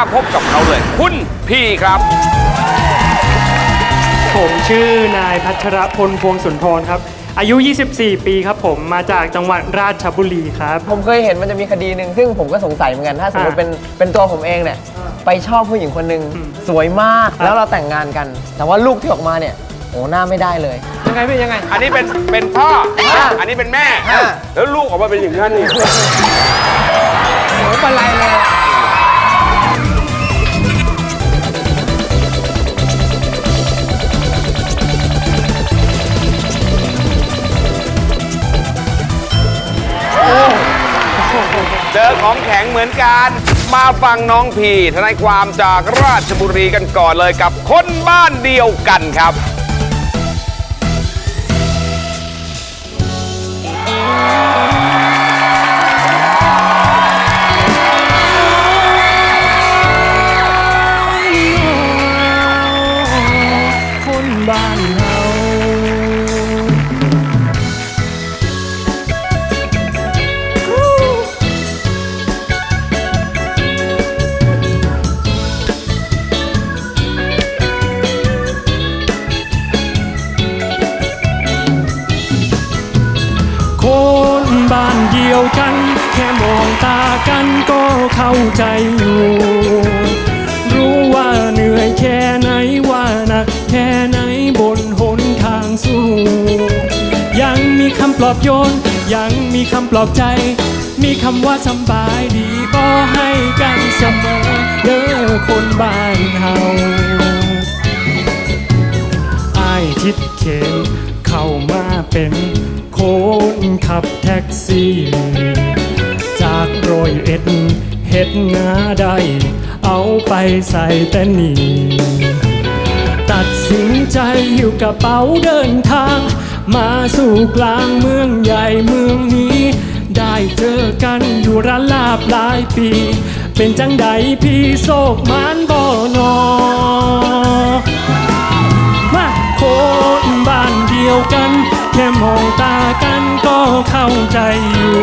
มาพบกับเขาเลย คุณพี่ครับ ผมชื่อนายพัชรพลพวงสุนทรครับ อายุ 24 ปีครับผมมาจากจังหวัดราชบุรีครับ ผมเคยเห็นมันจะมีคดีหนึ่งซึ่งผมก็สงสัยเหมือนกัน ถ้าสมมติอ่าเป็นเป็นตัวผมเองเนี่ยไปชอบผู้หญิงคนหนึ่งอืมสวยมากครับแล้วเราแต่งงานกัน แต่ว่าลูกที่ออกมาเนี่ยโอ้หน้าไม่ได้เลย ยังไงพี่ยังไง อันนี้เป็นเป็นพ่ออ่าอันนี้เป็นแม่อ่าแล้วลูกออกมาเป็นอย่างนั้นนี่ โอ้ปลาไหลเลย ของแข็งเหมือนกัน มาฟังน้องพีทนายความจากราชบุรีกันก่อนเลยกับคนบ้านเดียวกันครับค ยวกัน แค่มองตากันก็เข้าใจอยู่ รู้ว่าเหนื่อยแค่ไหนว่านักแค่ไหนบนหนทางสู้ ยังมีคำปลอบโยน ยังมีคำปลอบใจ มีคำว่าสบายดีก็ให้กันเสมอเด้อคนบ้านเฮาไอายทิดเข็นเข้ามาเป็น คนขับแท็กซี่ จากรอยเอ็ดเฮ็ดหน้าได้ เอาไปใส่แต่นีตัดสินใจหิวกระเป๋าเดินทาง มาสู่กลางเมืองใหญ่เมืองนี้ ได้เจอกันอยู่ร้านลาบหลายปี เป็นจังใดพี่โศกมานบ่นอมาคนบ้านเดียวกัน แค่มองตากันก็เข้าใจอยู่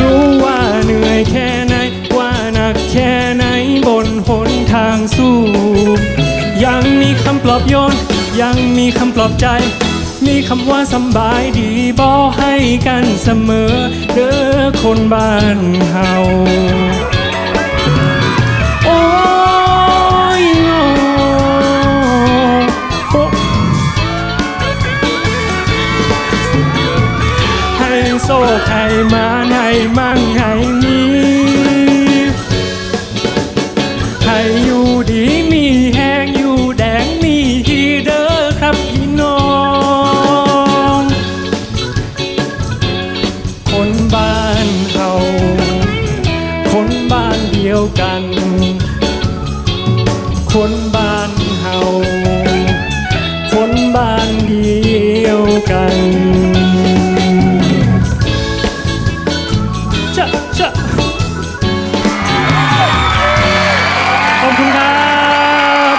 รู้ว่าเหนื่อยแค่ไหน ว่าหนักแค่ไหนบนหนทางสู้ ยังมีคำปลอบโยน ยังมีคำปลอบใจ มีคำว่าสบายดีบอกให้กันเสมอ เด้อคนบ้านเฮา โซ่ไข่มาให้มั่งให้มีให้อยู่ดีมีแห้งอยู่แดงมีฮีเด้อครับพี่น้อง คนบ้านเฮาคนบ้านเดียวกัน คนบ้านเฮาคนบ้านเดียวกัน จะจะขอบคุณครับ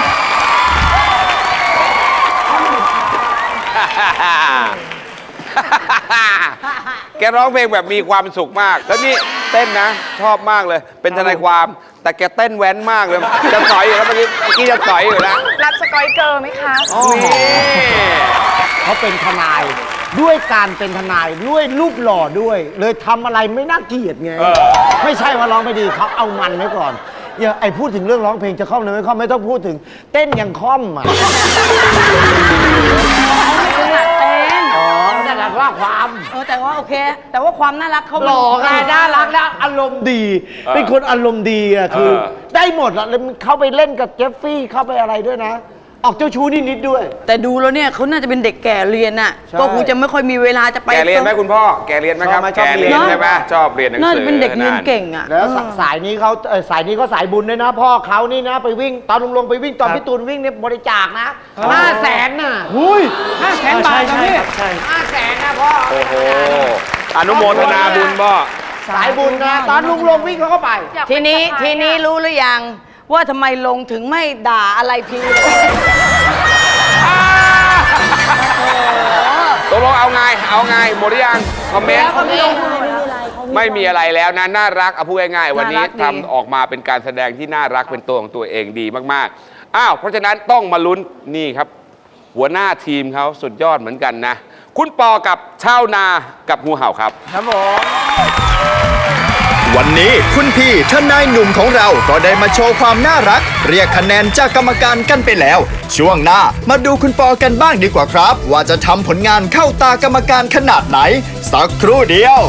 แกร้องเพลงแบบมีความสุขมาก แล้วนี่เต้นนะ ชอบมากเลย เป็นทนายความ แต่แกเต้นแว้นมากเลย จะสอยอยู่แล้วเมื่อกี้เมื่อกี้จะสอยอยู่แล้วรับสกอยเกอร์ไหมคะ นี่ เขาเป็นทนาย ด้วยการเป็นทนายด้วยรูปหล่อด้วย เลยทำอะไรไม่น่าเกลียดไงไม่ใช่ว่าร้องไม่ดีเขาเอามันไว้ก่อนอย่าไอพูดถึงเรื่องร้องเพลงจะคล่อมเลยไม่คล่อมไม่ต้องพูดถึง เต้นยังคล่อมอะขนาดเต้นอ๋อแต่แบบว่าความ เออแต่ว่าโอเค แต่ว่าความน่ารักเขาหล่อไงน่ารักแล้วอารมณ์ดี เป็นคนอารมณ์ดีอะคือได้หมดอะแล้วเข้าไปเล่นกับเจฟฟี่เข้าไปอะไรด้วยนะ ออกเจ้าชู้นิดๆด้วย แต่ดูแล้วเนี่ยเขาน่าจะเป็นเด็กแก่เรียนน่ะใช่ ก็คงจะไม่ค่อยมีเวลาจะไป แกเรียนไหมคุณพ่อ แกเรียนไหมครับ ชอบไหมชแกอบเรีเรียนยนใช่ไหมชอบเรียนหนังสือน่าจะเป็นเด็กเรียนเก่งอะแล้วสเออสายนี้เขาเอ่อสายนี้เขาสายบุญด้วยนะ พ่อเขานี่นะไปวิ่งตอนลุงลงไปวิ่งตอนพี่ตูนวิ่งเนี่ยบริจาคนะห้าแสนน่ะหุ้ยห้าแสนใช่บาทใช่นะพี่ครับใช่ห้าแสนนะพ่อโอ้โห อนุโมทนาบุญพ่อ สายบุญนะ ตอนลุงลงวิ่งเขาก็ไป ทีนี้ทีนี้รู้หรือยัง ว่าทำไมลงถึงไม่ด่าอะไรพีเลยตกลงเอาไง เอาไง หมดหรือยัง คอมเมนต์แล้วก็ไม่ลงไม่เป็นไรเขาไม่มีอะไรแล้วนะ น่ารักเอาพูดง่ายๆ วันนี้น่ารักดี ทำออกมาเป็นการแสดงที่น่ารักเป็นตัวของตัวเองดีมากๆ อ้าว เพราะฉะนั้นต้องมาลุ้นนี่ครับ หัวหน้าทีมเขาสุดยอดเหมือนกันนะ คุณปอกับชาวนากับงูเห่าครับ ครับผม วันนี้คุณพี่ทนายหนุ่มของเราก็ได้มาโชว์ความน่ารัก เรียกคะแนนจากกรรมการกันไปแล้ว ช่วงหน้ามาดูคุณปอกันบ้างดีกว่าครับ ว่าจะทำผลงานเข้าตากรรมการขนาดไหน สักครู่เดียว